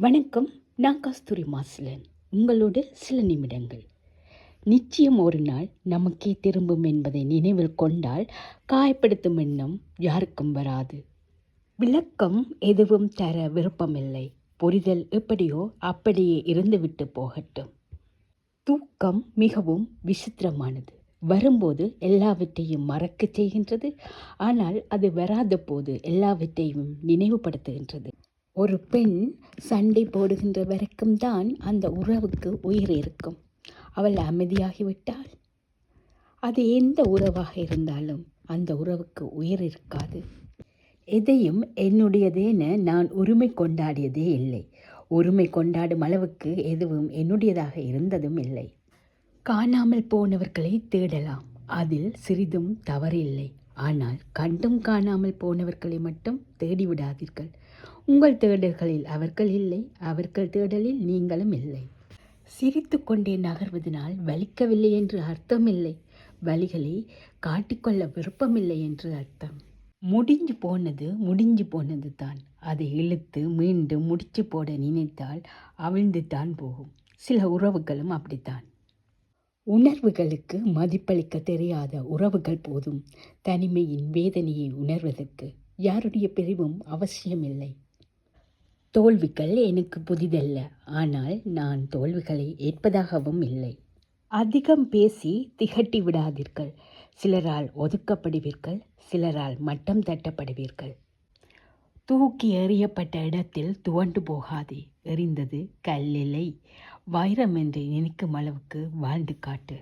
வணக்கம் நான் கஸ்தூரி மாசிலன். உங்களோடு சில நிமிடங்கள். நிச்சயம் ஒரு நாள் நமக்கே திரும்பும் என்பதை நினைவில் கொண்டால் காயப்படுத்தும் எண்ணம் யாருக்கும் வராது. விளக்கம் எதுவும் தர விருப்பமில்லை. புரிதல் எப்படியோ அப்படியே இருந்துவிட்டு போகட்டும். தூக்கம் மிகவும் விசித்திரமானது. வரும்போது எல்லாவற்றையும் மறக்கச் செய்கின்றது ஆனால் அது வராத போது எல்லாவற்றையும் நினைவுபடுத்துகின்றது. ஒரு பெண் சண்டை போடுகின்ற வரைக்கும் தான் அந்த உறவுக்கு உயிர் இருக்கும். அவள் அமைதியாகிவிட்டால் அது எந்த உறவாக இருந்தாலும் அந்த உறவுக்கு உயிர் இருக்காது. எதையும் என்னுடையதேன நான் உரிமை கொண்டாடியதே இல்லை. உரிமை கொண்டாடும் அளவுக்கு எதுவும் என்னுடையதாக இருந்ததும் இல்லை. காணாமல் போனவர்களை தேடலாம். அதில் சிறிதும் தவறில்லை. ஆனால் கண்டும் காணாமல் போனவர்களை மட்டும் தேடிவிடாதீர்கள். உங்கள் தேடல்களில் அவர்கள் இல்லை அவர்கள் தேடலில் நீங்களும் இல்லை. சிரித்து கொண்டே நகர்வதனால் வலிக்கவில்லை என்று அர்த்தமில்லை. வலிகளை காட்டிக்கொள்ள விருப்பமில்லை என்று அர்த்தம். முடிஞ்சு போனது முடிஞ்சு போனது தான் அதை இழுத்து மீண்டும் முடிச்சு போட நினைத்தால் அவிழ்ந்து தான் போகும். சில உறவுகளும் அப்படித்தான். உணர்வுகளுக்கு மதிப்பளிக்க தெரியாத உறவுகள் போதும். தனிமையின் வேதனையை உணர்வதற்கு யாருடைய பிரிவும் அவசியமில்லை. தோல்விகள் எனக்கு புதிதல்ல. ஆனால் நான் தோல்விகளை ஏற்பதாகவும் இல்லை. அதிகம் பேசி திகட்டி விடாதீர்கள். சிலரால் ஒதுக்கப்படுவீர்கள் சிலரால் மட்டம் தட்டப்படுவீர்கள். தூக்கி எறியப்பட்ட இடத்தில் துவண்டு போகாதே. எறிந்தது கல்லிலை. வைரம் என்று நினைக்கும் அளவுக்கு வாழ்ந்து காட்டு.